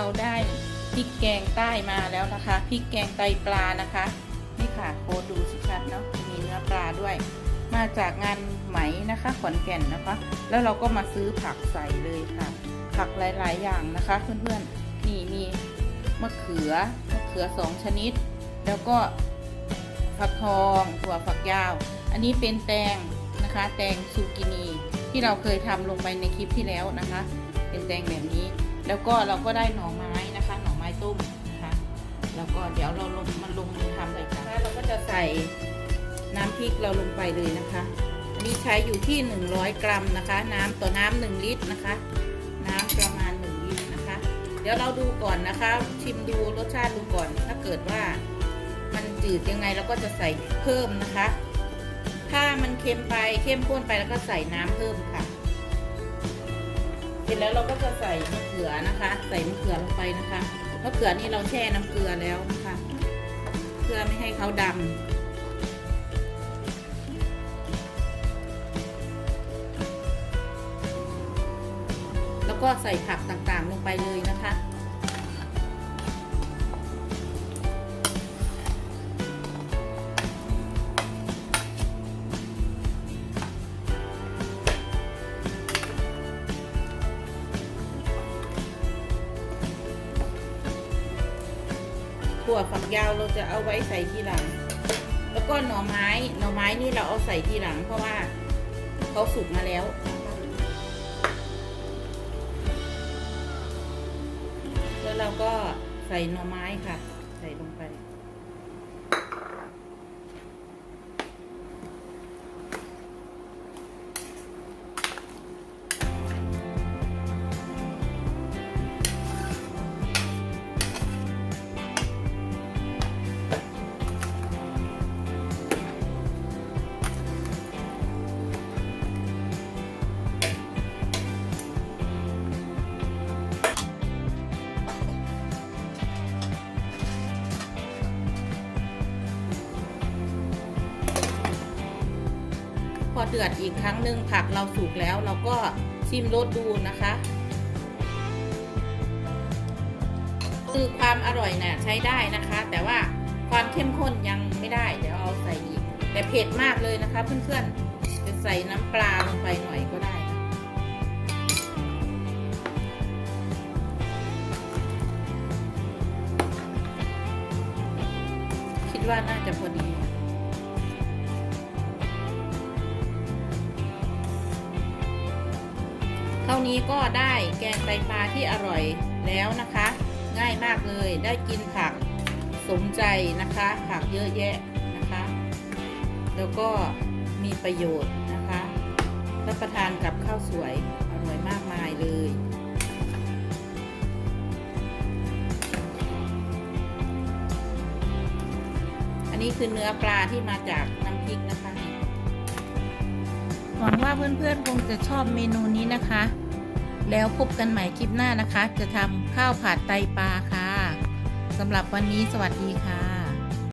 เราได้พริกแกงใต้มาแล้วนะคะพริกแกงไตปลานะคะนี่ค่ะโคดูสิชัดเนาะมีเนื้อปลาด้วย มาจากงานไหมนะคะขอนแก่นนะคะ แล้วเราก็มาซื้อผักใส่เลยค่ะ ผักหลาย ๆ อย่างนะคะ เพื่อนๆนี่มีมะเขือมะเขือสองชนิด แล้วก็ฝักทองถั่วฝักยาว อันนี้เป็นแตงนะคะ แตงซูกินีที่เราเคยทำลงไปในคลิปที่แล้วนะคะ เป็นแตงแบบนี้ แล้วก็เราก็ได้หน่อไม้นะคะ หน่อไม้ต้มนะคะ แล้วก็เดี๋ยวเราลงมันลงมือทำเลยค่ะเราก็จะใส่น้ำพริกเราลงไปเลยนะคะอันนี้ใช้อยู่ที่ 100 กรัมนะคะ น้ำต่อน้ำ1ลิตรนะคะ น้ำประมาณ1ลิตรนะคะ เดี๋ยวเราดูก่อนนะคะ ชิมดูรสชาติดูก่อน ถ้าเกิดว่ามันจืดยังไงเราก็จะใส่เพิ่มนะคะ ถ้ามันเค็มไปเข้มข้นไปแล้วก็ใส่น้ำเพิ่มค่ะ ร็จแล้วเราก็จะใส่มะเขือนะคะ ใส่มะเขือลงไปนะคะมะเขือนี่เราแช่น้ำเกลือแล้วนะคะเพื่อไม่ให้เขาดำแล้วก็ใส่ผักต่างๆลงไปเลยนะคะ ถั่วฝักยาวเราจะเอาไว้ใส่ทีหลัง แล้วก็หน่อไม้ หน่อไม้นี่เราเอาใส่ทีหลัง เพราะว่าเขาสุกมาแล้วแล้วเราก็ใส่หน่อไม้ค่ะ ใส่ลงไป อเดือดอีกครั้งหนึ่งผักเราสุกแล้วเราก็ชิมรสดูนะคะ คือความอร่อยเนี่ยใช้ได้นะคะ แต่ว่าความเข้มข้นยังไม่ได้ เดี๋ยวเอาใส่อีก แต่เผ็ดมากเลยนะคะ เพื่อนๆจะใส่น้ำปลาลงไปหน่อยก็ได้คิดว่าน่าจะพอดี ท่านี้ก็ได้แกงไตปลาที่อร่อยแล้วนะคะ ง่ายมากเลยได้กินผักสมใจนะคะ ผักเยอะแยะนะคะ แล้วก็มีประโยชน์นะคะรับประทานกับข้าวสวยอร่อยมากมายเลยอันนี้คือเนื้อปลาที่มาจากน้ำพริกนะคะ หวังว่าเพื่อนๆคงจะชอบเมนูนี้นะคะ แล้วพบกันใหม่คลิปหน้านะคะ จะทำข้าวผัดไตปลาค่ะสำหรับวันนี้สวัสดีค่ะ